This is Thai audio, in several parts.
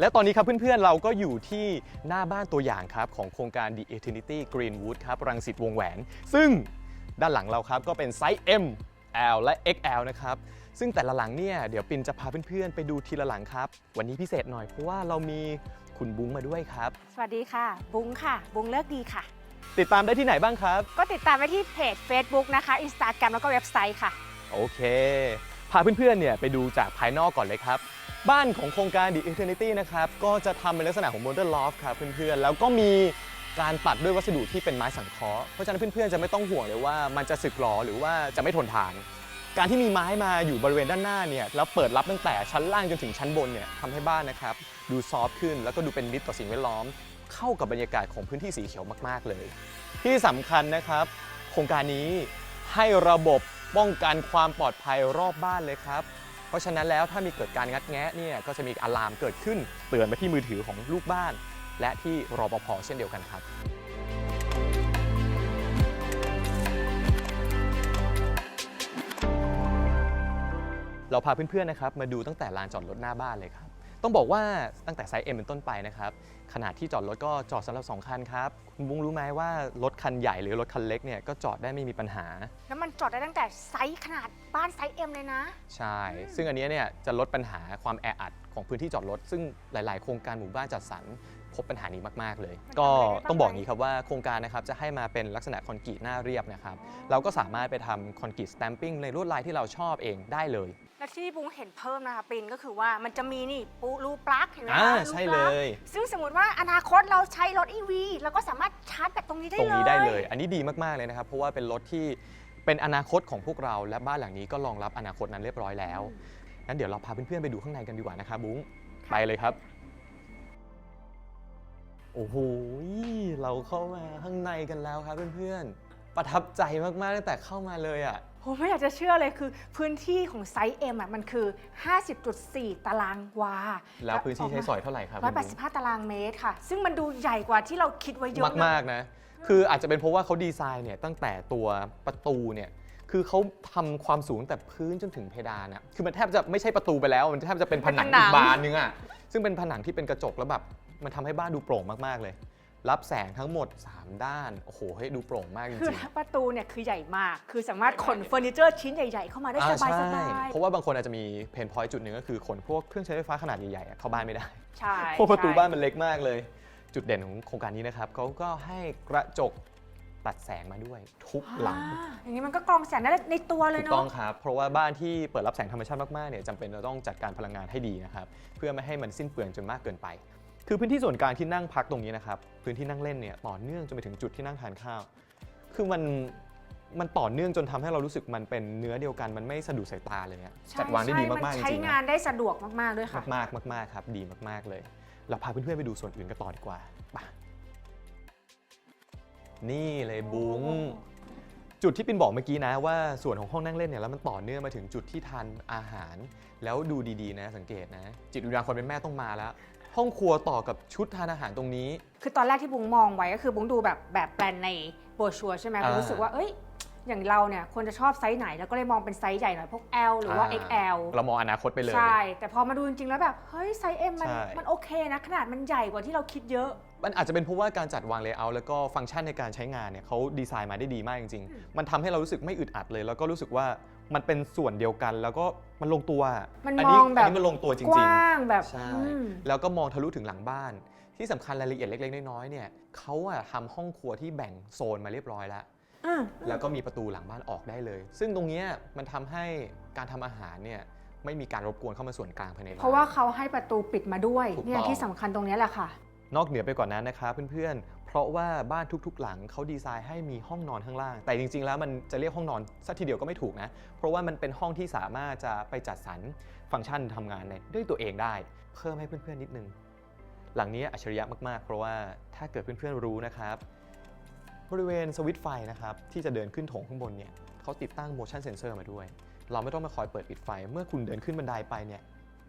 และตอนนี้ครับเพื่อนๆเราก็อยู่ที่หน้าบ้านตัวอย่างครับของโครงการ The Eternity Greenwood ครับรังสิตวงแหวน ซึ่งด้านหลังเราครับก็เป็นไซส์ M L และ XL นะครับ ซึ่งแต่ละหลังเนี่ยเดี๋ยวปินจะพาเพื่อนๆ ไปดูทีละหลังครับ วันนี้พิเศษหน่อยเพราะว่าเรามีคุณบุ้งมาด้วยครับ สวัสดีค่ะ บุ้งค่ะ บุ้งเลิกดีค่ะ ติดตามได้ที่ไหนบ้างครับ ก็ติดตามไว้ที่เพจ Facebook นะคะ Instagram แล้วก็เว็บไซต์ค่ะ โอเค พาเพื่อนๆเนี่ยไปดูจากภายนอกก่อนเลยครับ บ้านของโครงการ The Eternity นะครับ ก็จะทำเป็นลักษณะของ Modern Loft ครับเพื่อนๆ แล้วก็มีการปัดด้วยวัสดุที่เป็นไม้สังเคราะห์ เพราะฉะนั้นเพื่อนๆ จะไม่ต้องห่วงเลยว่ามันจะสึกหรอหรือว่าจะไม่ทนทาน การที่มีไม้มาอยู่บริเวณด้านหน้าเนี่ยแล้วเปิดรับตั้งแต่ชั้นล่างจนถึงชั้นบนเนี่ยทำให้บ้านนะครับดูซอฟต์ขึ้นแล้วก็ดูเป็นมิตรต่อสิ่งแวดล้อม เข้ากับบรรยากาศของพื้นที่สีเขียวมากๆเลย ที่สำคัญนะครับ โครงการนี้ให้ระบบป้องกันความปลอดภัยรอบบ้านเลยครับ เพราะฉะนั้นแล้วถ้ามีเกิดการงัดแงะเนี่ยก็จะมีอะลามเกิดขึ้นเตือนไปที่มือถือของลูกบ้าน และที่รปภเช่นเดียวกันครับเราพาเพื่อนๆนะครับมาดูตั้งแต่ลานจอดรถหน้าบ้านเลยครับ ต้องบอกว่าตั้งแต่ไซส์ M เป็นต้นไปนะครับขนาดที่จอดรถก็จอดสำหรับ 2 คันครับ คุณบุ้งรู้ไหมว่ารถคันใหญ่หรือรถคันเล็กเนี่ยก็จอดได้ไม่มีปัญหา แล้วมันจอดได้ตั้งแต่ไซส์ขนาดบ้านไซส์ M เลยนะ ใช่ ซึ่งอันเนี้ยเนี่ยจะลดปัญหาความแออัดของพื้นที่จอดรถ ซึ่งหลาย ๆ โครงการหมู่บ้านจัดสรรพบปัญหานี้มาก ๆ เลยมันก็ทำอะไรได้บ้างต้องบอกไหมอย่างนี้ครับว่าโครงการนะครับจะให้มาเป็นลักษณะคอนกรีตหน้าเรียบนะครับ เราก็สามารถไปทำคอนกรีตสแตมปิ้งในลวดลายที่เราชอบเองได้เลย และที่บุ้งเห็นเพิ่มนะคะปินก็คือว่ามันจะมีนี่ปูรูปลั๊กเห็นไหมอ่าคะรูใช่ปเลลั๊กยซึ่งสมมติว่าอนาคตเราใช้รถ EV เราก็สามารถชาร์จแบตตรงนี้ได้ตเลยรงนี้ได้เลย อันนี้ดีมาก ๆ เลยนะครับ เพราะว่าเป็นรถที่เป็นอนาคตของพวกเรา และบ้านหลังนี้ก็รองรับอนาคตนั้นเรียบร้อยแล้วงั้นเดี๋ยวเราพาเพื่อนๆไปดูข้างในกันดีกว่านะครับบุ้งไปเลยครับ โอ้โหเราเข้ามาข้างในกันแล้วครับเพื่อนๆประทับใจมากๆตั้งแต่เข้ามาเลยอะ โหไม่อยากจะเชื่อเลยคือพื้นที่ของไซส์ M อะมันคือ 50.4 ตารางวาแล้วพื้นที่ใช้สอยเท่าไหร่ครับคุณบุ้ง185 ตารางเมตรค่ะ ซึ่งมันดูใหญ่กว่าที่เราคิดไว้เยอะมากมากๆนะ คืออาจจะเป็นเพราะว่าเขาดีไซน์เนี่ยตั้งแต่ตัวประตูเนี่ยคือเขาทำความสูงตั้งแต่พื้นจนถึงเพดานอะคือมันแทบจะไม่ใช่ประตูไปแล้ว มันแทบจะเป็นผนังอีกบานนึงอะซึ่งเป็นผนังที่เป็นกระจกแล้วแบบมันทำให้บ้านดูโปร่งมากๆเลย รับแสงทั้งหมด 3 ด้าน โอ้โหให้ดูโปร่งมากจคือริงประตูเนี่ยคือใหญ่มาก คือสามารถขนเฟอร์นิเจอร์ชิ้นใหญ่ ๆ เข้ามาๆได้อ่าสบายใช่สบายเพราะว่าบางคนอาจจะมีเพนพอยต์จุดหนึ่งก็คือขนพวกเครื่องใช้ไฟฟ้าขนาดใหญ่ๆอะเข้าบ้านไม่ได้ ใช่เพราะประตูใช่บ้านมันเล็กมากเลย จุดเด่นของโครงการนี้นะครับเขาก็ให้กระจกตัดแสงมาด้วยทุกหลัง อ่าอย่างนี้มันก็กรองแสงได้ในตัวเลยถูกเนาะต้องครับ เพราะว่าบ้านที่เปิดรับแสงธรรมชาติมากๆเนี่ยจำเป็นเราต้องจัดการพลังงานให้ดีนะครับ เพื่อไม่ให้มันสิ้นเปลืองจนมากเกินไป คือพื้นที่ส่วนกลางที่นั่งพักตรงนี้นะครับ พื้นที่นั่งเล่นเนี่ยต่อเนื่องจนไปถึงจุดที่นั่งทานข้าว คือมันมันต่อเนื่องจนทำให้เรารู้สึกมันเป็นเนื้อเดียวกันมันไม่สะดุดสายตาเลยอะใช่จัดวางได้ดีใช่มากๆจใช้ริงๆงานะนได้สะดวกมากๆด้วยค่ะมากๆมากๆครับ ดีมากๆเลย เราพาเพื่อนๆไปดูส่วนอื่นกันต่อดีกว่าไปนี่เลยบุ้งจุดที่ปินบอกเมื่อกี้นะว่าส่วนของห้องนั่งเล่นเนี่ยแล้วมันต่อเนื่องมาถึงจุดที่ทานอาหาร แล้วดูดีๆนะสังเกตนะ จิตวิญญาณคนเป็นแม่ต้องมาแล้ว ห้องครัวต่อกับชุดทานอาหารตรงนี้ คือตอนแรกที่บุ้งมองไว้ก็คือบุ้งดูแบบแบบแปลนในโบรชัวร์ใช่ไหมอ่ารู้สึกว่าเอ้ยอย่างเราเนี่ยควรจะชอบไซส์ไหนแล้วก็เลยมองเป็นไซส์ใหญ่หน่อยพวก L หรือว่าอ่ XL เรามองอนาคตไปเลย ใช่ แต่พอมาดูจริงๆแล้วแบบเฮ้ยไซส์ M มันใช่ มันโอเคนะขนาดมันใหญ่กว่าที่เราคิดเยอะ มันอาจจะเป็นเพราะว่าการจัดวางเลเยอร์แล้วก็ฟังก์ชันในการใช้งานเนี่ยเขาดีไซน์มาได้ดีมากจริงอืมๆมันทำให้เรารู้สึกไม่อึดอัดเลย แล้วก็รู้สึกว่า มันเป็นส่วนเดียวกันแล้วก็มันลงตัวมันอัมองแบบนนี้มันลงตัวจกริงว้างแบบๆใช่ อืมแล้วก็มองทะลุถึงหลังบ้าน ที่สำคัญรายละเอียดเล็ก ๆ น้อยๆเนี่ยเขาอะทำห้องครัวที่แบ่งโซนมาเรียบร้อยแล้วอืมแล้วก็มีประตูหลังบ้านออกได้เลย ซึ่งตรงเนี้ยมันทำให้การทำอาหารเนี่ยไม่มีการรบกวนเข้ามาส่วนกลางภายในบ้านเพราะว่าเขาให้ประตูปิดมาด้วย ถูกเนี่ยต้อง ที่สำคัญตรงเนี้ยแหละค่ะ นอกเหนือไปกว่านนั้นนะครับเพื่อนๆ เพราะว่าบ้านทุกๆ หลังเขาดีไซน์ให้มีห้องนอนข้างล่าง แต่จริง ๆ แล้วมันจะเรียกห้องนอนสักทีเดียวก็ไม่ถูกนะ เพราะว่ามันเป็นห้องที่สามารถจะไปจัดสรรฟังก์ชันทำงานในด้วยตัวเองได้ เพิ่มให้เพื่อนๆนิดนึง หลังนี้อัจฉริยะมากๆ เพราะว่าถ้าเกิดเพื่อนๆรู้นะครับ บริเวณสวิตช์ไฟนะครับที่จะเดินขึ้นโถงข้างบนเนี่ยเขาติดตั้ง motion sensor มาด้วย เราไม่ต้องมาคอยเปิดปิดไฟ เมื่อคุณเดินขึ้นบันไดไปเนี่ย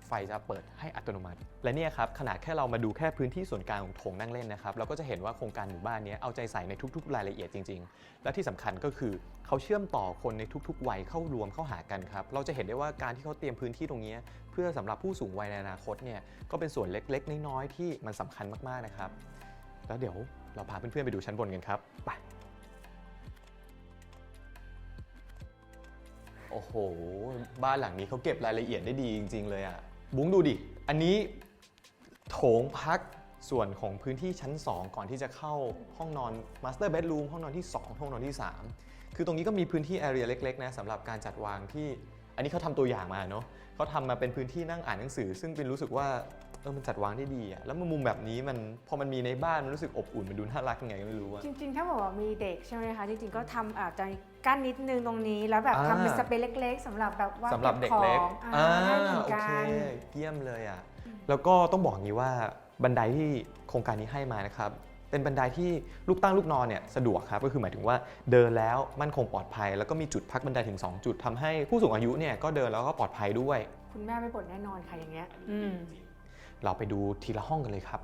ไฟจะเปิดให้อัตโนมัติ และเนี่ยครับขนาดแค่เรามาดูแค่พื้นที่ส่วนกลางของโถงนั่งเล่นนะครับเราก็จะเห็นว่าโครงการหมู่บ้านนี้เอาใจใส่ในทุก ๆ รายละเอียดจริง ๆ และที่สำคัญก็คือเขาเชื่อมต่อคนในทุก ๆ วัยเข้ารวมเข้าหากันครับเราจะเห็นได้ว่าการที่เขาเตรียมพื้นที่ตรงนี้ เพื่อสำหรับผู้สูงวัยในอนาคตเนี่ยก็เป็นส่วนเล็กๆ น้อยๆที่มันสำคัญมากๆนะครับ แล้วเดี๋ยวเราพาเพื่อนๆไปดูชั้นบนกันครับไปโอ้โห บ้านหลังนี้เขาเก็บรายละเอียดได้ดีจริง ๆ เลยอะ่ะ บุ้งดูดิ อันนี้โถงพักส่วนของพื้นที่ชั้น 2 ก่อนที่จะเข้าห้องนอนมาสเตอร์เบดรูมห้องนอนที่ 2 ห้องนอนที่ 3 คือตรงนี้ก็มีพื้นที่แอเรียเล็กๆนะสำหรับการจัดวางที่ อันนี้เขาทำตัวอย่างมาเนาะเขาทำมาเป็นพื้นที่นั่งอ่านหนังสือ ซึ่งเป็นรู้สึกว่าเออมันจัดวางได้ดีอะแล้วมุมแบบนี้มันพอมันมีในบ้านมันรู้สึกอบอุ่นมันดูน่ารักยังไงก็ไม่รู้อะจริงๆ ถ้าบอกว่ามีเด็กใช่ไหมคะจริงๆก็ทำอาจจะ กั้นนิดนึงตรงนี้แล้วแบบอ่า ทำเป็นสเปซเล็ก ๆสำหรับแบบว่าสำหรับเด็กเล็กบของอ่าอ่าได้เหมือนโอกัเคน เยี่ยมเลยอะ แล้วก็ต้องบอกงี้ว่าบันไดที่โครงการนี้ให้มานะครับ เป็นบันไดที่ลูกตั้งลูกนอนเนี่ยสะดวกครับ ก็คือหมายถึงว่าเดินแล้วมั่นคงปลอดภัย แล้วก็มีจุดพักบันไดถึง 2 จุดทำให้ผู้สูงอายุเนี่ยก็เดินแล้วก็ปลอดภัยด้วย คุณแม่ไม่บ่นแน่นอนค่ะอย่างเงี้ยอืม เราไปดูทีละห้องกันเลยครับ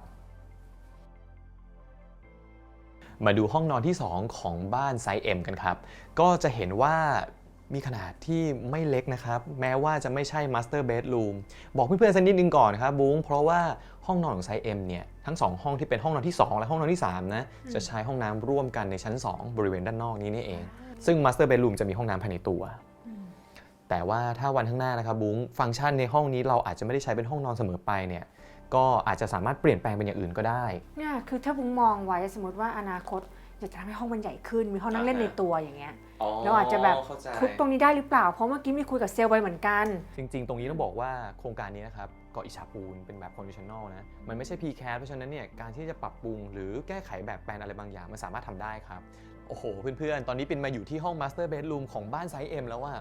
มาดูห้องนอนที่ 2 ของบ้านไซส์ M กันครับ ก็จะเห็นว่ามีขนาดที่ไม่เล็กนะครับ แม้ว่าจะไม่ใช่ Master Bedroom บอกเพื่อนๆสักนิดนึงก่อนครับบุ้งเพราะว่าห้องนอนของไซส์ M เนี่ย ทั้ง 2 ห้องที่เป็นห้องนอนที่ 2 และห้องนอนที่ 3 นะ จะใช้ห้องน้ำร่วมกันในชั้น 2 บริเวณด้านนอกนี้นี่เอง ซึ่ง Master Bedroom จะมีห้องน้ำภายในตัว แต่ว่าถ้าวันข้างหน้านะครับบุ้งฟังก์ชันในห้องนี้เราอาจจะไม่ได้ใช้เป็นห้องนอนเสมอไปเนี่ย ก็อาจจะสามารถเปลี่ยนแปลงเป็นอย่างอื่นก็ได้ เนี่ยคือถ้าบุ้งมองไว้สมมติว่าอนาคตอยากจะทำให้ห้องมันใหญ่ขึ้น มีห้องนั่งเล่นในตัวอย่างเงี้ย เราอาจจะแบบทุบตรงนี้ได้หรือเปล่า เพราะเมื่อกี้มีคุยกับเซลล์ไว้เหมือนกัน จริงๆ ตรงนี้ต้องบอกว่าโครงการนี้นะครับก่ออิฐฉาปูนเป็นแบบ conventional นะ มันไม่ใช่ PCAS เพราะฉะนั้นเนี่ยการที่จะปรับปรุงหรือแก้ไขแบบแปลนอะไรบางอย่าง มันสามารถทำได้ครับ โอ้โห เพื่อนๆ ตอนนี้เป็นมาอยู่ที่ห้อง master bedroom ของบ้านไซส์ M แล้วว่า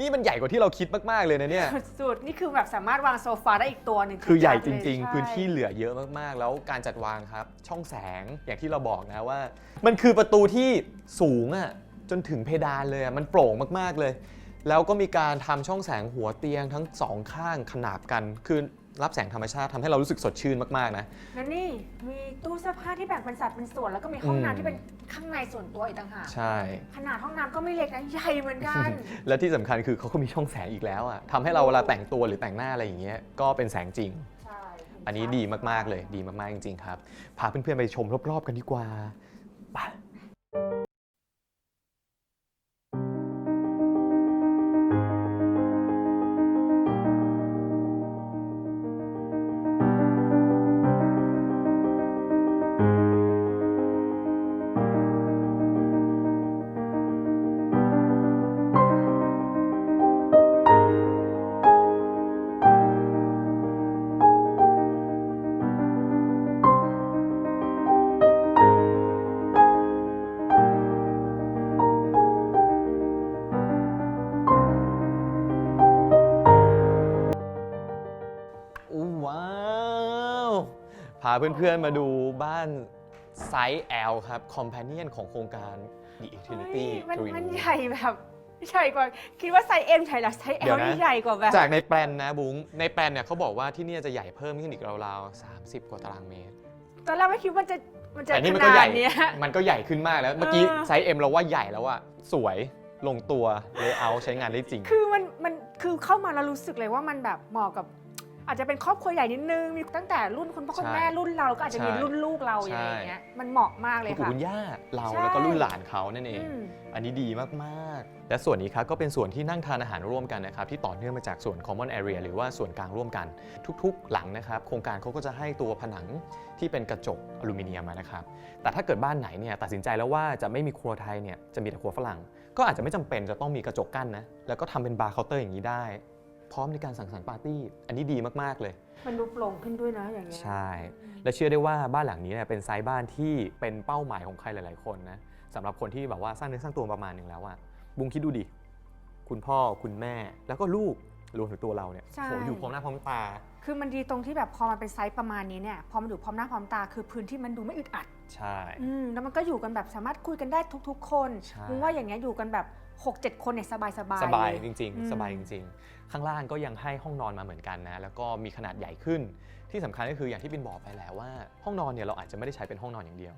นี่มันใหญ่กว่าที่เราคิดมาก ๆ เลยนะเนี่ย สุดๆนี่คือแบบสามารถวางโซฟาได้อีกตัวหนึ่งคือใหญ่จจัดเลยริงช่ๆพื้นที่เหลือเยอะมากๆ แล้วการจัดวางครับ ช่องแสงอย่างที่เราบอกนะว่า มันคือประตูที่สูงอะ่ะจนถึงเพดานเลยอะมันโปร่งมากๆเลย แล้วก็มีการทำช่องแสงหัวเตียงทั้งสองข้างขนาบกัน คือ รับแสงธรรมชาติทำให้เรารู้สึกสดชื่นมากๆนะ แล้วนี่มีตู้เสื้อผ้าที่แบ่งเป็นสัดเป็นส่วน แล้วก็มีห้องอืม น้ำที่เป็นข้างในส่วนตัวอีกต่างหากใช่ ขนาดห้องน้ำก็ไม่เล็กนะใหญ่เหมือนกัน และที่สำคัญคือเขาก็มีช่องแสงอีกแล้วอะทำให้เราเวลาแต่งตัวหรือแต่งหน้าอะไรอย่างเงี้ยก็เป็นแสงจริง ใช่อันนี้ดีมากๆเลยดีมากๆจริงๆครับ พาเพื่อนๆไปชมรอบๆกันดีกว่าไป พาเพื่อนๆมาดูบ้านไซส์ L ครับ Companion ของโครงการ The เฮ้ Eternity ยมัน Green มัน Room ใหญ่แบบใหญ่กว่า คิดว่าไซส์เอ็มใหญ่แล้วไซส์เอเดี๋ยลวนะ นี่ใหญ่กว่าแบบ จากในแปลนนะบุ้งในแปลนเนี่ยเขาบอกว่าที่เนี่ยจะใหญ่เพิ่มขึ้นอีกราวๆ30 กว่าตารางเมตร ตอนแรกไม่คิดว่าจะมันจะแต่นี่ขมันก็นาใหญ่ ดเนี้ย มันก็ใหญ่ขึ้นมากแล้ว เมื่อกี้เออ ไซส์ M เราว่าใหญ่แล้วอะสวยลงตัวเลเยอร์ใช้งานได้จริง คือมันมันคือเข้ามาแล้วรู้สึกเลยว่ามันแบบเหมาะกับ อาจจะเป็นครอบครัวใหญ่นิดนึงมีตั้งแต่รุ่นคุณพ่อคุณใช่แม่รุ่นเราก็อาจจะมีใช่รุ่นลูกเราใช่อย่างเงี้ยมันเหมาะมากเลยคุณปู่ค่ะคุณย่าเราใช่แล้วก็รุ่นหลานเขานั่นเองอืมอันนี้ดีมากๆ และส่วนนี้ครับก็เป็นส่วนที่นั่งทานอาหารร่วมกันนะครับที่ต่อเนื่องมาจากส่วน common area หรือว่าส่วนกลางร่วมกัน ทุกๆ หลังนะครับ โครงการเขาก็จะให้ตัวผนังที่เป็นกระจกอลูมิเนียมมานะครับแต่ถ้าเกิดบ้านไหนเนี่ยตัดสินใจแล้วว่าจะไม่มีครัวไทยเนี่ยจะมีแต่ครัวฝรั่ง ก็อาจจะไม่จำเป็นจะต้องมีกระจกกั้นนะแล้วก็ทำเป็นบาร์เคาน์เตอร์อย่างนี้ได้ พร้อมในการสังสรรค์ปาร์ตี้ อันนี้ดีมากๆเลย มันดูโปร่งขึ้นด้วยนะอย่างเงี้ยใช่ และเชื่อได้ว่าบ้านหลังนี้เนี่ยเป็นไซส์บ้านที่เป็นเป้าหมายของใครหลาย ๆ คนนะสำหรับคนที่แบบว่าสร้างเนื้อสร้างตัวประมาณหนึ่งแล้วอะบุงคิดดูดิ คุณพ่อคุณแม่แล้วก็ลูกรวมถึงตัวเราเนี่ยใช่ โหอยู่พร้อมหน้าพร้อมตา คือมันดีตรงที่แบบพอมันเป็นไซส์ประมาณนี้เนี่ยพอมันอยู่พร้อมหน้าพร้อมตาคือพื้นที่มันดูไม่อึดอัด ใช่ อืมแล้วมันก็อยู่กันแบบสามารถคุยกันได้ทุก ๆ คนใช่มุ้งว่าอย่างเงี้ยอยู่กันแบบ 6-7 คนเนี่ยสบายๆ สบายเลจริงอืม ๆ สบายจริงๆ ข้างล่างก็ยังให้ห้องนอนมาเหมือนกันนะ แล้วก็มีขนาดใหญ่ขึ้น ที่สำคัญก็คืออย่างที่บินบอกไปแล้วว่า ห้องนอนเนี่ยเราอาจจะไม่ได้ใช้เป็นห้องนอนอย่างเดียว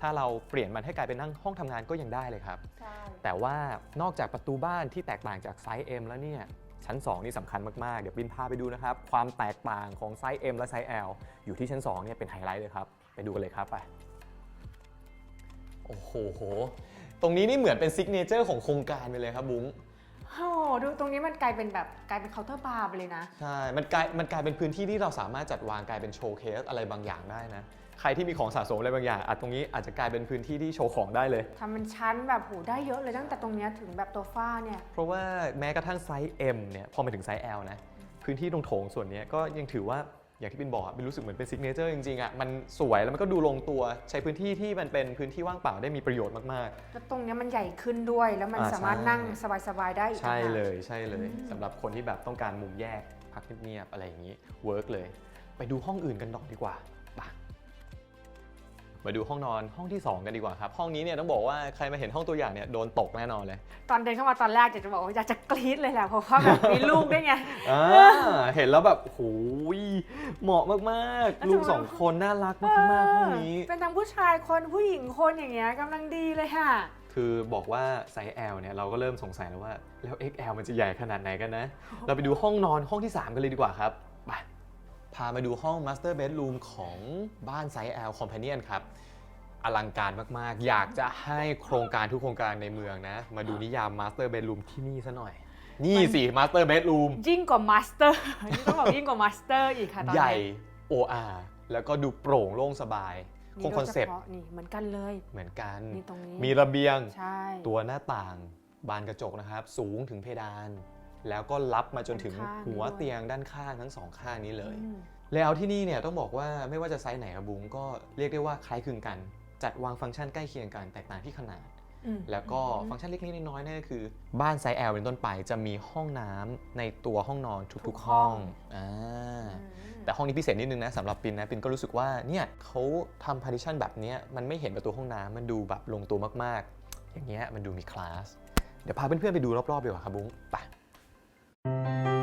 ถ้าเราเปลี่ยนมันให้กลายเป็นนั่งห้องทำงานก็ยังได้เลยครับใช่แต่ว่านอกจากประตูบ้านที่แตกต่างจากไซส์ M แล้วเนี่ยชั้น 2 นี่สำคัญมาก ๆ เดี๋ยวบินพาไปดูนะครับ ความแตกต่างของไซส์ M และไซส์ L อยู่ที่ชั้น 2 เนี่ยเป็นไฮไลท์เลยครับ ไปดูกันเลยครับไป โอ้โห ตรงนี้นี่เหมือนเป็นซิกเนเจอร์ของโครงการไปเลยครับบุ้ง โอ้โหดูตรงนี้มันกลายเป็นแบบกลายเป็นเคาน์เตอร์บาร์ไปเลยนะ ใช่ มันกลายมันกลายเป็นพื้นที่ที่เราสามารถจัดวางกลายเป็นโชว์เคสอะไรบางอย่างได้นะ ใครที่มีของสะสมอะไรบางอย่างอาจตรงนี้อาจจะกลายเป็นพื้นที่ที่โชว์ของได้เลย ทำเป็นชั้นแบบโหได้เยอะเลยตั้งแต่ตรงเนี้ยถึงแบบตัวฝ้าเนี่ย เพราะว่าแม้กระทั่งไซส์ M เนี่ยพอมาถึงไซส์ L นะ พื้นที่ตรงโถงส่วนเนี้ยก็ยังถือว่า อย่างที่บินบอกอะบินรู้สึกเหมือนเป็นซิกเนเจอร์จริงๆอะมันสวยแล้วมันก็ดูลงตัวใช้พื้นที่ที่มันเป็นพื้นที่ว่างเปล่าได้มีประโยชน์มากแล้วตรงเนี้ยมันใหญ่ขึ้นด้วย แล้วมันอ่าสามารถใช่ นั่งสบายๆได้อีๆกใช่ต่างหาก เลยใช่เลยอืมสำหรับคนที่แบบต้องการมุมแยกพักเงียบๆอะไรอย่างนี้เวิร์กเลย ไปดูห้องอื่นกันต่อดีกว่าไป มาดูห้องนอนห้องที่ 2 กันดีกว่าครับ ห้องนี้เนี่ยต้องบอกว่าใครมาเห็นห้องตัวอย่างเนี่ยโดนตกแน่นอนเลย ตอนเดินเข้ามาตอนแรกอยากจะบอกว่าอยากจะกรี๊ดเลยแหละเพราะว่าแบบมีลูกด้วยไง อ่าเห็นแล้วแบบโอ้ยเหมาะมากแล้วๆลูกทำไมสองคนน่ารักมากๆห้องนี้ เป็นทั้งผู้ชายคนผู้หญิงคนอย่างเงี้ยกำลังดีเลยค่ะ คือบอกว่าไซส์ L เนี่ยเราก็เริ่มสงสัยแล้วว่าแล้ว XL มันจะใหญ่ขนาดไหนกันนะ เราไปดูห้องนอนห้องที่ 3 กันเลยดีกว่าครับไป พามาดูห้อง Master Bedroom ของบ้านไซส์ L Companion ครับ อลังการมาก ๆ อยากจะให้โครงการทุกโครงการในเมืองนะ มาดูนิยาม Master Bedroom ที่นี่ซะหน่อย นี่สิ Master Bedroom ยิ่งกว่ามาสเตอร์ นี่ต้องบอกยิ่งกว่ามาสเตอร์อีกค่ะตอนใหญ่ นี้ OR แล้วก็ดูโปร่งโล่งสบาย คงคอนเซปต์โดยฉพาะนี่เหมือนกันเลย เหมือนกัน นี่ตรงนี้ มีระเบียง ใช่ ตัวหน้าต่าง บานกระจกนะครับ สูงถึงเพดาน แล้วก็รับมาจนถึงหัวเตียงด้านข้างทั้งสองข้างนี้เลยอืมแล้วที่นี่เนี่ยต้องบอกว่าไม่ว่าจะไซส์ไหนครับบุ้งก็เรียกได้ว่าคล้ายคลึงกัน จัดวางฟังก์ชันใกล้เคียงกันแตกต่างที่ขนาดอืมแล้วก็ฟังก์ชันเล็กๆน้อยๆนั่นก็คือ บ้านไซส์ L เป็นต้นไปจะมีห้องน้ำในตัวห้องนอนทุกๆห้องอ่าอืมแต่ห้องนี้พิเศษนิดนึงนะสำหรับปินนะปินก็รู้สึกว่าเนี่ยเขาทำพาร์ติชันแบบเนี้ยมันไม่เห็นประตูห้องน้ำมันดูแบบลงตัวมากๆ อย่างเงี้ยมันดูมีคลาส เดี๋ยวพาเพื่อนๆไปดูรอบๆดีกว่าครับบุ้งไป ต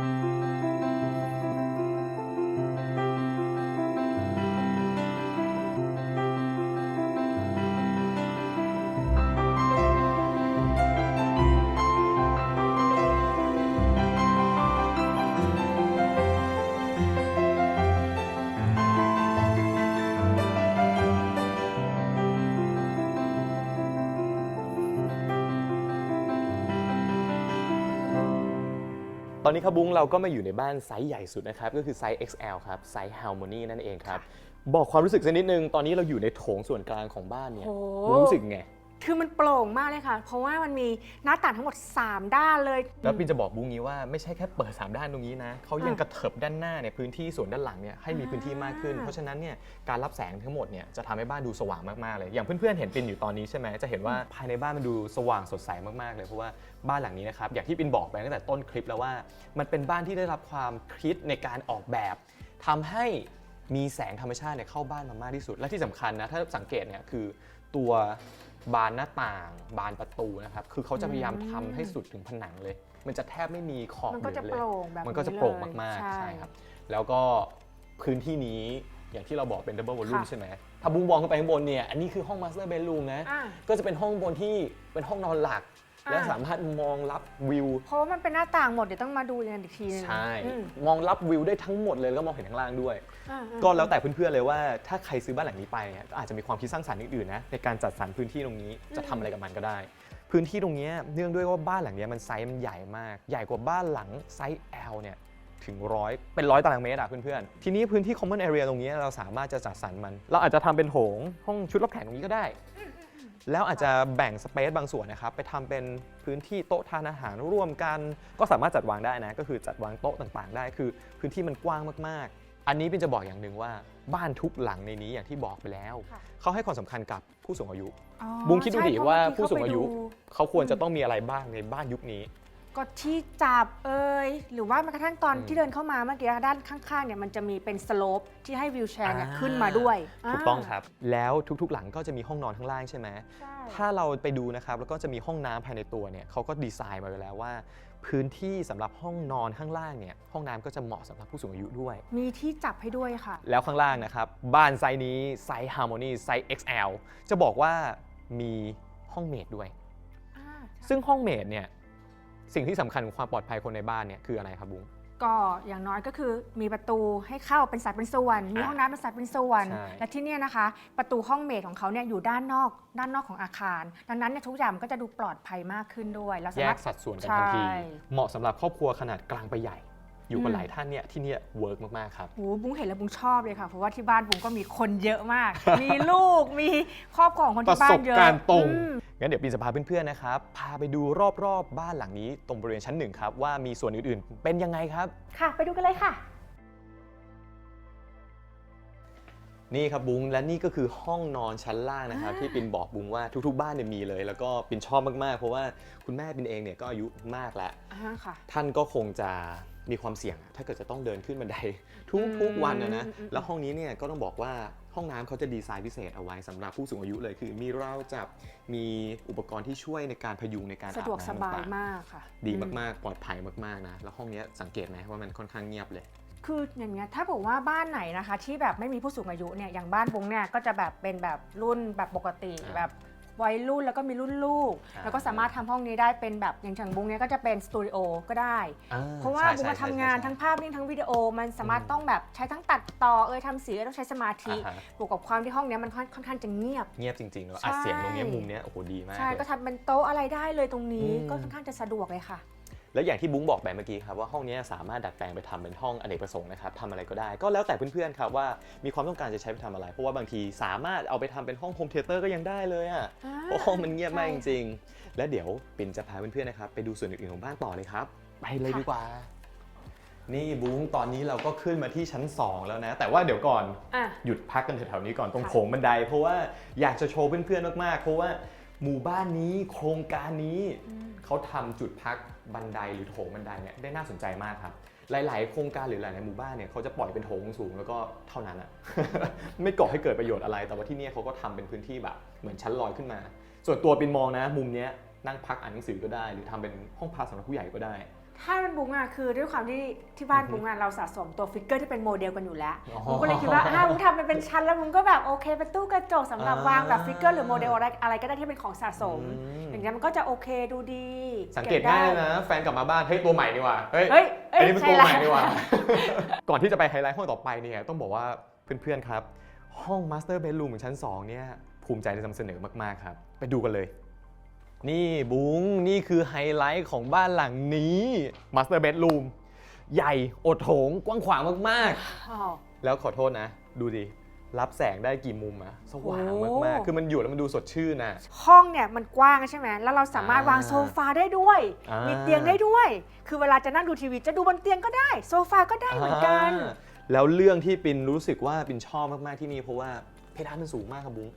นนี้ครับบุ้งเราก็มาอยู่ในบ้านไซส์ใหญ่สุดนะครับ ก็คือไซส์ XL ครับ ไซส์ Harmony นั่นเองครับ บอกความรู้สึกสักนิดนึง ตอนนี้เราอยู่ในโถงส่วนกลางของบ้านเนี่ยโอ้บุ้งรู้สึกไง คือมันโปร่งมากเลยค่ะ เพราะว่ามันมีหน้าต่างทั้งหมด 3 ด้านเลย แล้วปินจะบอกบุ้งนี้ว่าไม่ใช่แค่เปิด 3 ด้านตรงนี้นะเขายังกระเถิบด้านหน้าเนี่ยพื้นที่ส่วนด้านหลังเนี่ยให้มีพื้นที่มากขึ้น เพราะฉะนั้นเนี่ยการรับแสงทั้งหมดเนี่ยจะทำให้บ้านดูสว่างมากๆเลย อย่างเพื่อนๆเห็นปินอยู่ตอนนี้ใช่ไหมจะเห็นว่าภายในบ้านมันดูสว่างสดใสมากๆเลยเพราะว่าบ้านหลังนี้นะครับอย่างที่ปินบอกไปตั้งแต่ต้นคลิปแล้วว่า มันเป็นบ้านที่ได้รับความคิดในการออกแบบทำให้มีแสงธรรมชาติเนี่ยเข้าบ้านมามากที่สุด และที่สำคัญนะถ้าสังเกตเนี่ยคือตัว บานหน้าต่าง บานประตูนะครับ คือเขาจะพยายามทำให้สุดถึงผนังเลย มันจะแทบไม่มีขอบมันก็จะเหลืโปอเลยร่งแบบมันก็จะโปร่งเลยมากๆใช่ใช่ครับ แล้วก็พื้นที่นี้อย่างที่เราบอกเป็น double volume ค่ะใช่ไหมถ้าบูมมองขึ้นไปข้างบนเนี่ย อันนี้คือห้อง master bedroom นะอะก็จะเป็นห้องบนที่เป็นห้องนอนหลักอ่า และสามารถมองรับวิว เพราะว่ามันเป็นหน้าต่างหมดเดี๋ยวต้องมาดูกันอีกทีนึงใช่ อืมมองรับวิวได้ทั้งหมดเลยแล้วก็มองเห็นข้างล่างด้วย อ่าอ่าก็แล้วแต่เพื่อนๆเลยว่าถ้าใครซื้อบ้านหลังนี้ไปเนี่ยก็อาจจะมีความคิดสร้างสรรค์อื่นๆนะในการจัดสรรพื้นที่ตรงนี้จะทำอะไรกับมันก็ได้ พื้นที่ตรงเนี้ยเนื่องด้วยว่าบ้านหลังเนี้ยมันไซส์มันใหญ่มาก ใหญ่กว่าบ้านหลังไซส์ L เนี่ยถึงร้อยเป็นร้อยตารางเมตรอะเพื่อนๆทีนี้พื้นที่ common area ตรงเนี้ยเราสามารถจะจัดสรรมัน เราอาจจะทำเป็นโถงห้องชุดรับแขกตรงนี้ก็ได้ แล้วอาจจะแบ่งสเปซบางส่วนนะครับไปทำเป็นพื้นที่โต๊ะทานอาหารร่วมกัน ก็สามารถจัดวางได้นะ ก็คือจัดวางโต๊ะต่างๆ ได้ คือพื้นที่มันกว้างมากๆ อันนี้เป็นจะบอกอย่างหนึ่งว่าบ้านทุกหลังในนี้อย่างที่บอกไปแล้วค่ะเขาให้ความสำคัญกับผู้สูงอายุอ๋อบุ้งคิดดูดิใช่เพระว่าเมื่อกี้ผู้สูงอายุเข้ไปเขาควรจะต้องมีอะไรบ้างในบ้านยุคนี้ ก็ที่จับเอ่ยหรือว่าแม้กระทั่งตอนอืมที่เดินเข้ามาเมื่อกี้ด้านข้างๆเนี่ยมันจะมีเป็นสโลปที่ให้วิวแชร์เนี่ยอ่า ขึ้นมาด้วยถูกต้องครับ แล้วทุกๆ หลังก็จะมีห้องนอนข้างล่างใช่ไหม ใช่ถ้าเราไปดูนะครับ แล้วก็จะมีห้องน้ำภายในตัวเนี่ยเขาก็ดีไซน์มาไว้แล้วว่า พื้นที่สำหรับห้องนอนข้างล่างเนี่ยห้องน้ำก็จะเหมาะสำหรับผู้สูงอายุด้วย มีที่จับให้ด้วยค่ะ แล้วข้างล่างนะครับ บ้านไซส์นี้ไซส์ Harmony ไซส์ XL จะบอกว่ามีห้องเมดด้วยอ่าใช่ซึ่งห้องเมดเนี่ย สิ่งที่สำคัญของความปลอดภัยคนในบ้านเนี่ยคืออะไรครับบุ้งก็อย่างน้อยก็คือมีประตูให้เข้าเป็นสัดเป็นส่วน มีอ่าห้องน้ำเป็นสัดเป็นส่วนใช่และที่เนี่ยนะคะ ประตูห้องเมดของเขาเนี่ยอยู่ด้านนอก ด้านนอกของอาคาร ดังนั้นเนี่ยทุกอย่างมันก็จะดูปลอดภัยมากขึ้นด้วยเราแยสามารกถสัดส่วนกันทันทีใช่เหมาะสำหรับครอบครัวขนาดกลางไปใหญ่ อยู่กันอืมหลายท่านเนี่ยที่เนี่ยเวิร์กมากๆครับ โอ้บุ้งเห็นแล้วบุ้งชอบเลยค่ะเพราะว่าที่บ้านบุ้งก็มีคนเยอะมาก มีลูกมีครอบครัวของคนประที่บ้าสนบเยอะการณ์ตรง อืม งั้นเดี๋ยวปีนจะพาเพื่อนๆนะครับ พาไปดูรอบๆบ้านหลังนี้ตรงบริเวณชั้นหนึ่งครับ ว่ามีส่วนอื่นๆ เป็นยังไงครับ ค่ะ ไปดูกันเลยค่ะ นี่ครับบุ้งและนี่ก็คือห้องนอนชั้นล่างนะครับอ่าที่ปินบอกบุ้งว่าทุกๆ บ้านเนี่ยมีเลย แล้วก็ปินชอบมากๆ เพราะว่าคุณแม่ปินเองเนี่ยก็อายุมากแล้ว อ่าค่ะ ท่านก็คงจะ มีความเสี่ยงอะถ้าเกิดจะต้องเดินขึ้นบันไดทุกๆวันนะนะอืมอืมแล้วห้องนี้เนี่ยก็ต้องบอกว่าห้องน้ำเขาจะดีไซน์พิเศษเอาไว้สำหรับผู้สูงอายุเลยคือ มีราวจับมีอุปกรณ์ที่ช่วยในการพยุงในการสะอาบดวกสน้ำบายต่างๆมากค่ะ ดีอืมากๆ ปลอดภัยมากๆนะแล้วห้องเนี้ยสังเกตไหมว่ามันค่อนข้างเงียบเลยคืออย่างเงี้ยถ้าบอกว่าบ้านไหนนะคะ ที่แบบไม่มีผู้สูงอายุเนี่ยอย่างบ้านบุ้งเนี่ยก็จะแบบเป็นแบบรุ่นแบบปกติอ่าแบบ วัยรุ่นแล้วก็มีรุ่นลูกอ่าแล้วก็สามารถทำห้องนี้ได้เป็นแบบอย่างอย่างบุ้งเนี่ยก็จะเป็นสตูดิโอก็ได้ อ่เพราะว่าใช่บุ้งมาใช่ทำงานใช่ ทั้งภาพนิ่งทั้งวิดีโอมันสามารถอืมต้องแบบใช้ทั้งตัดต่อเอยทำสีเอยต้องใช้สมาธิอ่าฮะ บวกกับความที่ห้องเนี้ยมันค่อนค่อนข้างจะเงียบ เงียบจริงๆแล้วใช่อัดเสียงตรงเนี้ยมุมเนี้ยโอ้โหดีมากใช่เลย ก็ทำเป็นโต๊ะอะไรได้เลยตรงนี้อืม ก็ค่อนข้างจะสะดวกเลยค่ะ แล้วอย่างที่บุ้งบอกไปเมื่อกี้ครับว่าห้องเนี้ยสามารถดัดแปลงไปทำเป็นห้องอเนกประสงค์นะครับทำอะไรก็ได้ ก็แล้วแต่เพื่อนๆครับว่ามีความต้องการจะใช้ไปทำอะไร เพราะว่าบางทีสามารถเอาไปทำเป็นห้องโฮมเทเตอร์ก็ยังได้เลยอะอ่าเพราะห้องมันเงียบมากใช่จริงๆ และเดี๋ยวปินจะพาเพื่อนๆนะครับไปดูส่วนอื่นๆของบ้านต่อเลยครับไปเลยค่ะดีกว่า นี่บุ้งตอนนี้เราก็ขึ้นมาที่ชั้น 2 แล้วนะ แต่ว่าเดี๋ยวก่อนอะหยุดพักกันแถวๆนี้ก่อนตรงค่ะโถงบันได เพราะว่าอยากจะโชว์เพื่อนๆมากๆ เพราะว่า หมู่บ้านนี้โครงการนี้อืมเขาทำจุดพักบันไดหรือโถงบันไดเนี่ยได้น่าสนใจมากครับ หลาย ๆ โครงการหรือหลาย ๆ หมู่บ้านเนี่ยเขาจะปล่อยเป็นโถงสูงแล้วก็เท่านั้นอะไม่ก่อให้เกิดประโยชน์อะไร แต่ว่าที่เนี่ยเขาก็ทำเป็นพื้นที่แบบเหมือนชั้นลอยขึ้นมา ส่วนตัวปินมองนะ มุมเนี้ยนั่งพักอ่านหนังสือก็ได้ หรือทำเป็นห้องพักสำหรับผู้ใหญ่ก็ได้ ถ้าเป็นบุ้งอะคือด้วยความที่ที่บ้านอือฮึบุ้งอะเราสะสมตัวฟิกเกอร์ที่เป็นโมเดลกันอยู่แล้วอ๋อบุ้งก็เลยคิดว่าอ่าบุ้งทำมันเป็นชั้นแล้วบุ้งก็แบบโอเคเป็นตู้กระจกสำหรับอ่าวางแบบฟิกเกอร์หรือโมเดลอะไรอะไรก็ได้ที่เป็นของสะสม อืม อย่างเงี้ยมันก็จะโอเคดูดีสังเกตง่ายเลยนะ แฟนกลับมาบ้าน เฮ้ย ตัวใหม่นี่หว่า เฮ้ย เฮ้ยเอ้อัยนนี้เป็นใช่ตัวแล้ใหม่วนี่หว่า ก่อนที่จะไปไฮไลท์ห้องต่อไปเนี่ยต้องบอกว่าเพื่อนๆครับ ห้อง Master Bedroom ของชั้น 2 เนี่ย ภูมิใจจะนำเสนอมากๆครับ ไปดูกันเลย นี่บุ้งนี่คือไฮไลท์ของบ้านหลังนี้ Master Bedroom ใหญ่โอดโถงกว้างขวางมากๆอ๋อแล้วขอโทษนะ ดูดิ รับแสงได้กี่มุมอะสว่างโอ้มากๆ คือมันอยู่แล้วมันดูสดชื่นนะห้องเนี่ยมันกว้างใช่ไหมแล้วเราสามารถอ่าวางโซฟาได้ด้วย มีเตียงได้ด้วย คือเวลาจะนั่งดูทีวีจะดูบนเตียงก็ได้ โซฟาก็ได้เหมือนกันอ่าแล้วเรื่องที่ปินรู้สึกว่าปินชอบมากๆที่นี่เพราะว่าเพดานมันสูงมากครับบุ้ง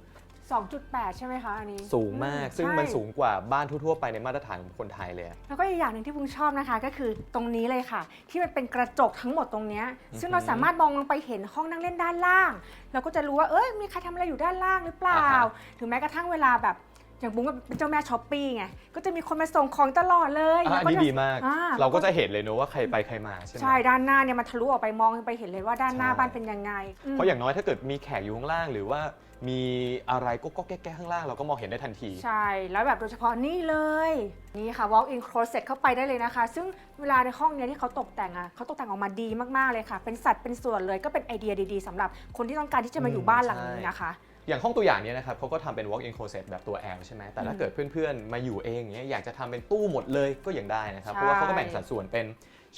2.8 ใช่ไหมคะอันนี้สูงมากอืซึ่งมันใช่สูงกว่าบ้านทั่วๆไปในมาตรฐานของคนไทยเลยอะแล้วก็อีกอย่างหนึ่งที่บุ้งชอบนะคะ ก็คือตรงนี้เลยค่ะ ที่มันเป็นกระจกทั้งหมดตรงเนี้ยซึ่งเราสามารถมองลงไปเห็นห้องนั่งเล่นด้านล่าง เราก็จะรู้ว่าเอ้ยมีใครทำอะไรอยู่ด้านล่างหรือเปล่าอ่าฮะถึงแม้กระทั่งเวลาแบบ อย่างบุ้งก็เป็นเจ้าแม่ช้อปปี้ไง ก็จะมีคนมาส่งของตลอดเลยอะแล้วอันก็นี้จะดีมาก อ่าเราก็จะเห็นเลยเนอะว่าใครไปใครมาใช่ไหม ใช่ด้านหน้าเนี่ยมันทะลุออกไปมองไปเห็นเลยว่าด้านหน้าใช่ บ้านเป็นยังไงอืมเพราะอย่างน้อยถ้าเกิดมีแขกอยู่ข้างล่าง หรือว่ามีอะไรก็ก็แก้ๆข้างล่างเราก็มองเห็นได้ทันที ใช่ แล้วแบบโดยเฉพาะนี่เลย นี่ค่ะ walk in closet เข้าไปได้เลยนะคะ ซึ่งเวลาในห้องเนี้ยที่เขาตกแต่งอะเขาตกแต่งออกมาดีมากๆเลยค่ะ เป็นสัดเป็นส่วนเลยก็เป็นไอเดียดีๆสำหรับคนที่ต้องการที่จะมาอยู่บ้านหลังนี้นะคะ อย่างห้องตัวอย่างเนี้ยนะครับเขาก็ทำเป็น walk-in closet แบบตัว L ใช่ไหมแต่ถ้าอืมเกิดเพื่อนๆ มาอยู่เองเนี้ยอยากจะทำเป็นตู้หมดเลยก็ยังได้นะครับใช่เพราะว่าเขาก็แบ่งสัดส่วนเป็น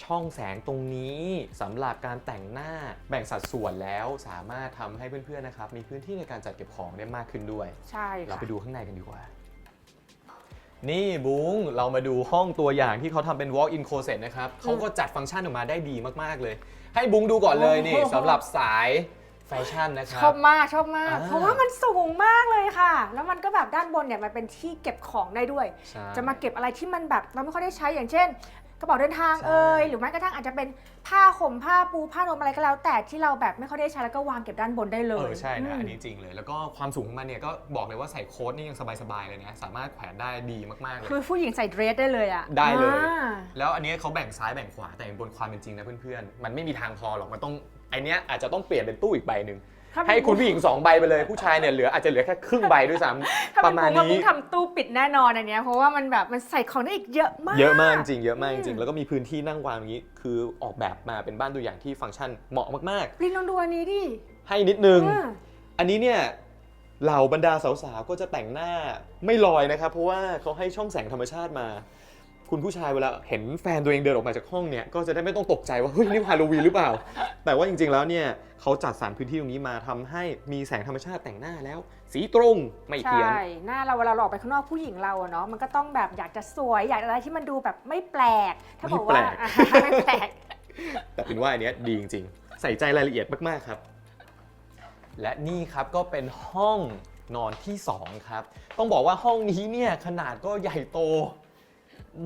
ช่องแสงตรงนี้สำหรับการแต่งหน้าแบ่งสัดส่วนแล้วสามารถทำให้เพื่อนๆนะครับมีพื้นที่ในการจัดเก็บของได้มากขึ้นด้วย ใช่เราค่ะไปดูข้างในกันดีกว่า นี่บุ้งเรามาดูห้องตัวอย่างที่เขาทำเป็น walk-in closet นะครับเขาก็จัดฟังก์ชันออกมาได้ดีมากๆเลย ให้บุ้งดูก่อนเลยนี่โอ้โหสำหรับสาย แฟชั่นนะคชรัอบมากชอบมาก อ่า เพราะว่ามันสูงมากเลยค่ะ แล้วมันก็แบบด้านบนเนี่ยมันเป็นที่เก็บของได้ด้วย ใช่ จะมาเก็บอะไรที่มันแบบเราไม่ค่อยได้ใช้อย่างเช่น กระเป๋าเดินทางใช่ เอ่ยหรือแม้กระทั่งอาจจะเป็นผ้าห่มผ้าปูผ้านวมอะไรก็แล้ว แต่ที่เราแบบไม่ค่อยได้ใช้แล้วก็วางเก็บด้านบนได้เลเอยอใช่นะมอันนี้จริงเลย แล้วก็ความสูงของมันเนี่ยก็บอกเลยว่าใส่โค้ทนี่ยังสบายๆเลยนะสามารถแขวนได้ดีมากๆเลยคือผู้หญิงใส่เดรสได้เลยอะได้เลย อ่า แล้วอันนี้เขาแบ่งซ้ายแบ่งขวาแต่บนความเป็นจริงนะเพื่อนๆ มันไม่มีทางพอหรอกมันต้อง ไอเนี้ยอาจจะต้องเปลี่ยนเป็นตู้อีกใบหนึ่งถ้าให้คุณผู้หญิงสองใบไปเลยผู้ชายเนี่ยเหลืออาจจะเหลือแค่ครึ่งใบด้วยซ้ถ้าำปเป็นระมาณปุ๊กนี้ปุ๊กทำตู้ปิดแน่นอนอันเนี้ยเพราะว่ามันแบบมันใส่ของได้อีกเยอะมาก เยอะมากจริงเยอะมากจริอืงมแล้วก็มีพื้นที่นั่งวางอย่างนี้ คือออกแบบมาเป็นบ้านตัวอย่างที่ฟังก์ชันเหมาะมากลินลองดูอันนี้ดิๆ ให้นิดนึง อ่าอันนี้เนี่ยเหล่าบรรดาสาวๆ ก็จะแต่งหน้าไม่ลอยนะครับ เพราะว่าเขาให้ช่องแสงธรรมชาติมา คุณผู้ชายเวลาเห็นแฟนตัวเองเดินออกมาจากห้องเนี่ยก็จะได้ไม่ต้องตกใจว่าเฮ้ยนี่ฮาโลวีนหรือเปล่า แต่ว่าจริงๆแล้วเนี่ยเขาจัดสรรพื้นที่ตรงนี้มาทำให้มีแสงธรรมชาติแต่งหน้าแล้ว สีตรงไม่เพี้ยน ใช่ หน้าเราเวลาเราออกไปข้างนอกผู้หญิงเราอะเนาะมันก็ต้องแบบอยากจะสวยอยากอะไรที่มันดูแบบไม่แปลก ถ้าบอกว่าไม่แปลก อะไม่แปลก แต่เป็นว่าอันเนี้ยดีจริงๆ ใส่ใจรายละเอียดมากๆครับ และนี่ครับก็เป็นห้องนอนที่ 2 ครับ ต้องบอกว่าห้องนี้เนี่ยขนาดก็ใหญ่โต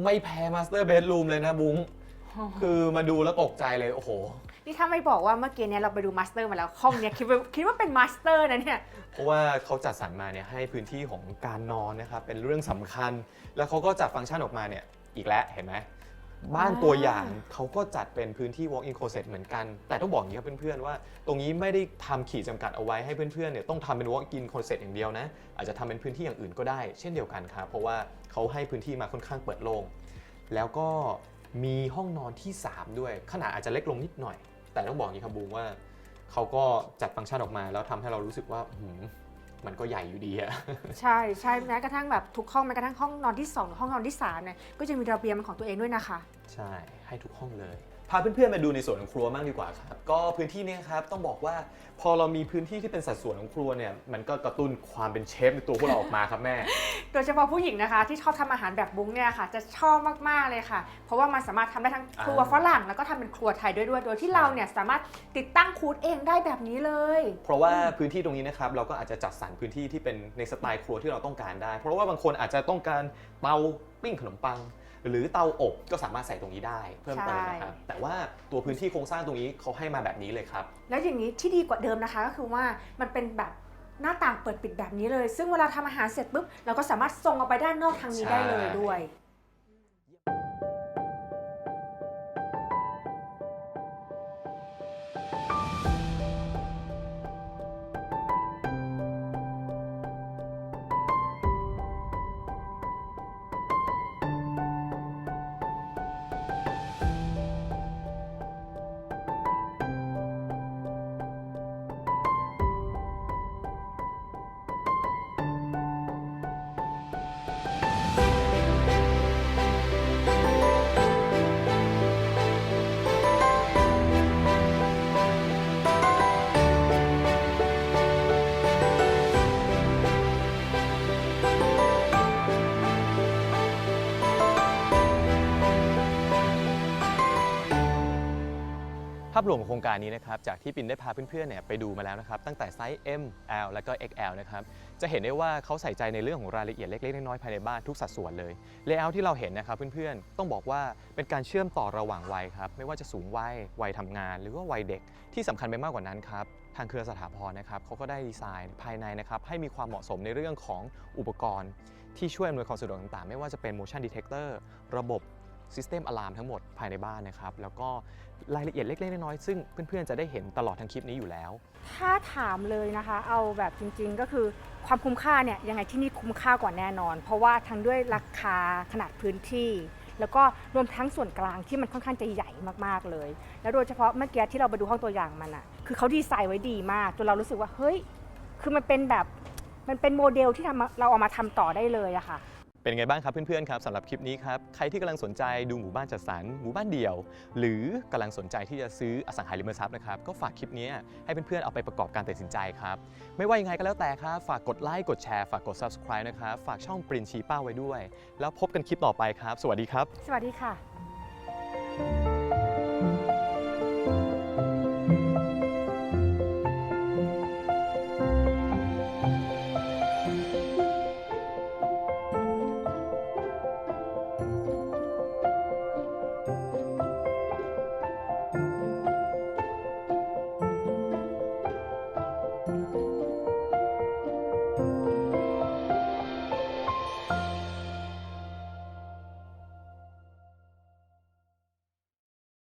ไม่แพ้มาสเตอร์เบดรูมเลยนะบุ้งคือมาดูแล้วตกใจเลย โอ้โห นี่ถ้าไม่บอกว่าเมื่อกี้เนี่ยเราไปดูมาสเตอร์มาแล้วห้องเนี้ยคิดว่าคิดว่าเป็นมาสเตอร์นะเนี่ย เพราะว่าเขาจัดสรรมาเนี่ยให้พื้นที่ของการนอนนะครับเป็นเรื่องสำคัญ แล้วเขาก็จัดฟังก์ชันออกมาเนี่ยอีกแล้วเห็นไหม บ้านตัวอย่างเขาก็จัดเป็นพื้นที่ walk-in closet เหมือนกัน แต่ต้องบอกอย่างนี้ครับเพื่อนๆว่า ตรงนี้ไม่ได้ทำขีดจำกัดเอาไว้ให้เพื่อนๆเนี่ยต้องทำเป็น walk-in closet อย่างเดียวนะ อาจจะทำเป็นพื้นที่อย่างอื่นก็ได้ เช่นเดียวกันครับเพราะว่าเขาให้พื้นที่มาค่อนข้างเปิดโล่งแล้วก็มีห้องนอนที่ 3 ด้วย ขนาดอาจจะเล็กลงนิดหน่อย แต่ต้องบอกอย่างนี้ครับบูมว่าเขาก็จัดฟังก์ชันออกมา แล้วทำให้เรารู้สึกว่าหืม มันก็ใหญ่อยู่ดีอะใช่ใช่แม้กระทั่งแบบทุกห้องแม้กระทั่งห้องนอนที่2หรือห้องนอนที่3เนี่ยก็จะมีระเบียงเป็นของตัวเองด้วยนะคะ ใช่ให้ทุกห้องเลยพาเพื่อนๆมาดูในส่วนของครัวมากดีกว่าครับก็พื้นที่เนี้ครับต้องบอกว่าพอเรามีพื้นที่ที่เป็นสัดส่วนของครัวเนี่ยมันก็กระตุ้นความเป็นเชฟในตัวพวกเราออกมาครับแม่ โดยเฉพาะผู้หญิงนะคะ ที่ชอบทำอาหารแบบบุ้งเนี่ยค่ะจะชอบมากๆเลยค่ะ เพราะว่ามันสามารถทำได้ทั้งครัวอ่าฝรั่งแล้วก็ทำเป็นครัวไทยด้วยด้วยโดยที่เราเนี่ยสามารถติดตั้งคูดเองได้แบบนี้เลย เพราะว่าพื้นที่ตรงนี้นะครับเราก็อาจจะจัดสรรพื้นที่ที่เป็นในสไตล์ครัวที่เราต้องการได้ เพราะว่าบางคนอาจจะต้องการเตาปิ้งขนมปัง หรือเตาอบก็สามารถใส่ตรงนี้ได้เพิ่มเติมนะครับแต่ว่าตัวพื้นที่โครงสร้างตรงนี้เขาให้มาแบบนี้เลยครับ แล้วอย่างนี้ที่ดีกว่าเดิมนะคะก็คือว่ามันเป็นแบบหน้าต่างเปิดปิดแบบนี้เลย ซึ่งเวลาทำอาหารเสร็จปุ๊บเราก็สามารถส่งออกไปด้านนอกทางนี้ได้เลยด้วย พรวมของโครงการนี้นะครับจากที่ปินได้พาเพื่อนๆเนี่ยไปดูมาแล้วนะครับตั้งแต่ไซส์ M L แล้วก็ XL นะครับจะเห็นได้ว่าเขาใส่ใจในเรื่องของรายละเอียดเล็กๆน้อยๆภายในบ้านทุกสัดส่วนเลยเลเยอร์ที่เราเห็นนะครับเพื่อนๆต้องบอกว่าเป็นการเชื่อมต่อระหว่างวัยครับไม่ว่าจะสูงวัยวัยทำงาน หรือว่าวัยเด็กที่สำคัญไปมากกว่านั้นครับทางเครือสถาพรนะครับเขาก็ได้ดีไซน์ภายในนะครับให้มีความเหมาะสมในเรื่องของอุปกรณ์ ที่ช่วยอำนวยความสะดวกต่างๆ ไม่ว่าจะเป็น motion detector ระบบ System Alarm ทั้งหมดภายในบ้านนะครับ แล้วก็รายละเอียดเล็กๆ น้อยๆซึ่งเพื่อนๆ จะได้เห็นตลอดทั้งคลิปนี้อยู่แล้ว ถ้าถามเลยนะคะ เอาแบบจริงๆ ก็คือความคุ้มค่าเนี่ยยังไงที่นี่คุ้มค่ากว่าแน่นอน เพราะว่าทั้งด้วยราคาขนาดพื้นที่ แล้วก็รวมทั้งส่วนกลางที่มันค่อนข้างจะใหญ่มากๆเลย แล้วโดยเฉพาะเมื่อกี้ที่เราไปดูห้องตัวอย่างมันอะคือเขาดีไซน์ไว้ดีมากจนเรารู้สึกว่าเฮ้ย คือมันเป็นแบบมันเป็นโมเดลที่ทำเราเอามาทำต่อได้เลยอะค่ะ เป็นไงบ้างครับเพื่อนๆครับสำหรับคลิปนี้ครับใครที่กำลังสนใจดูหมู่บ้านจัดสรรหมู่บ้านเดี่ยว หรือกำลังสนใจที่จะซื้ออสังหาริมทรัพย์นะครับก็ฝากคลิปนี้ให้เพื่อนๆเอาไปประกอบการตัดสินใจครับไม่ว่ายังไงก็แล้วแต่ครับฝากกดไลค์กดแชร์ฝากกด subscribe นะครับฝากช่องปรินชีป้าไว้ด้วย แล้วพบกันคลิปต่อไปครับ สวัสดีครับ สวัสดีค่ะ